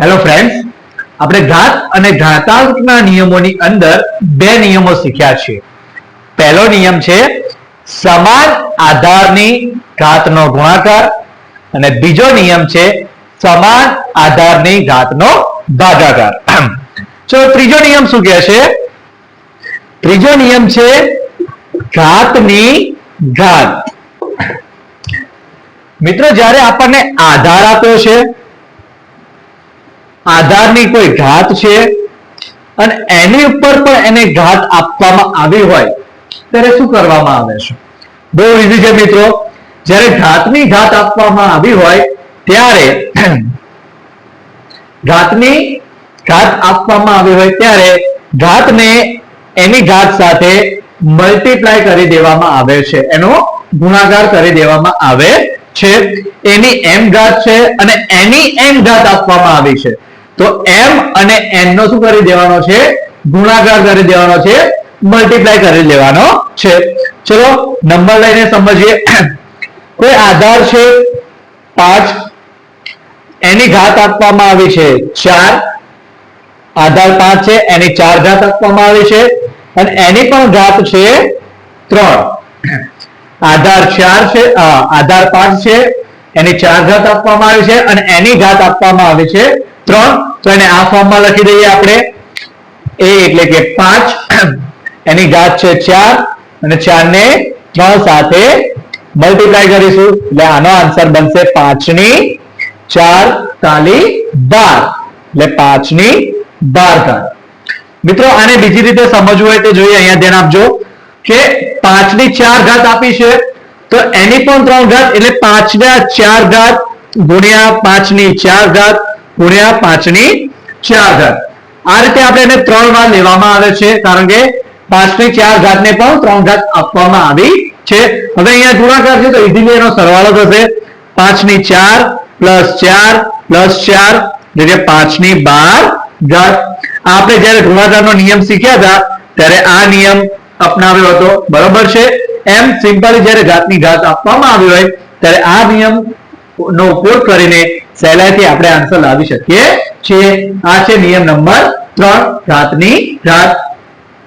Hello friends આપણે ઘાત અને ઘાતાંકના નિયમોની અંદર બે નિયમો શીખ્યા છે પહેલો નિયમ છે, સમાન આધારની ઘાતનો ગુણાકાર અને બીજો નિયમ છે, સમાન આધારની ઘાતનો ભાગાકાર. ચલો, ત્રીજો નિયમ શું કહે છે? ત્રીજો નિયમ છે, ઘાતની ઘાત. મિત્રો, જ્યારે આપણને આધાર આપ્યો છે આધારની કોઈ ઘાત છે? અને એની ઉપર પણ એને ઘાત આપવામાં આવી હોય, ત્યારે શું કરવામાં આવે છે? બહુ ઈઝી છે મિત્રો. જ્યારે ઘાતની ઘાત આપવામાં આવી હોય, ત્યારે ઘાતની ઘાત આપવામાં આવી હોય, ત્યારે ઘાતને એની ઘાત સાથે મલ્ટીપ્લાય કરી દેવામાં આવે છે. એનો ગુણાકાર કરી દેવામાં આવે છે. એની એમ ઘાત છે અને એની એમ ઘાત આપવામાં આવી છે. તો એમ અને એન નો શું કરી દેવાનો છે? ગુણાકાર કરી દેવાનો છે. મલ્ટીપ્લાય કરી લેવાનો છે. ચલો નંબર લઈને સમજીએ. કોઈ આધાર છે? પાંચ. એની ઘાત આપવામાં આવી છે ચાર. આધાર પાંચ છે, એની ચાર ઘાત આપવામાં આવી છે. અને એની પણ ઘાત છે ત્રણ. આધાર ચાર છે આધાર પાંચ છે એની ચાર ઘાત આપવામાં આવી છે અને એની ઘાત આપવામાં આવી છે ત્રણ. તો એને આ ફોર્મમાં લખી દઈએ આપણે. એ એટલે કે પાંચ. એની ઘાત છે ચાર અને ચાર ને ત્રણ સાથે મલ્ટીપ્લાય કરીશું. એટલે આનો આન્સર બનશે પાંચની ચાર તાલી બાર. એટલે પાંચની બાર ઘાત. મિત્રો, આને બીજી રીતે સમજવું હોય તો જોઈએ, અહીંયા ધ્યાન આપજો કે પાંચની ચાર ઘાત આપી છે. તો એની પણ ત્રણ ઘાત એટલે પાંચના ચાર ઘાત ગુણ્યા પાંચની ચાર ઘાત ગુણ્યા પાંચની ચાર ઘાત. આ રીતે આપણે એને ત્રણ વાર લેવામાં આવે છે, કારણ કે પાંચની ચાર ઘાતને પણ ત્રણ ઘાત આપવામાં આવી છે. હવે અહીંયા ગુણાકાર છે તો ઇઝીલી એનો સરવાળો થશે. પાંચની ચાર પ્લસ ચાર પ્લસ ચાર, એટલે પાંચની બાર ઘાત. આપણે જ્યારે ગુણાકારનો નિયમ શીખ્યા હતા, ત્યારે આ નિયમ અપનાવ્યો હતો. બરોબર છે? એમ સિમ્પલ જ્યારે ઘાતની ઘાત આપવામાં આવી હોય, ત્યારે આ નિયમ નો ઉપયોગ કરીને સહેલાઈથી આપણે આન્સર લાવી શકીએ છીએ. આ છે નિયમ નંબર ત્રણ ઘાતની ઘાત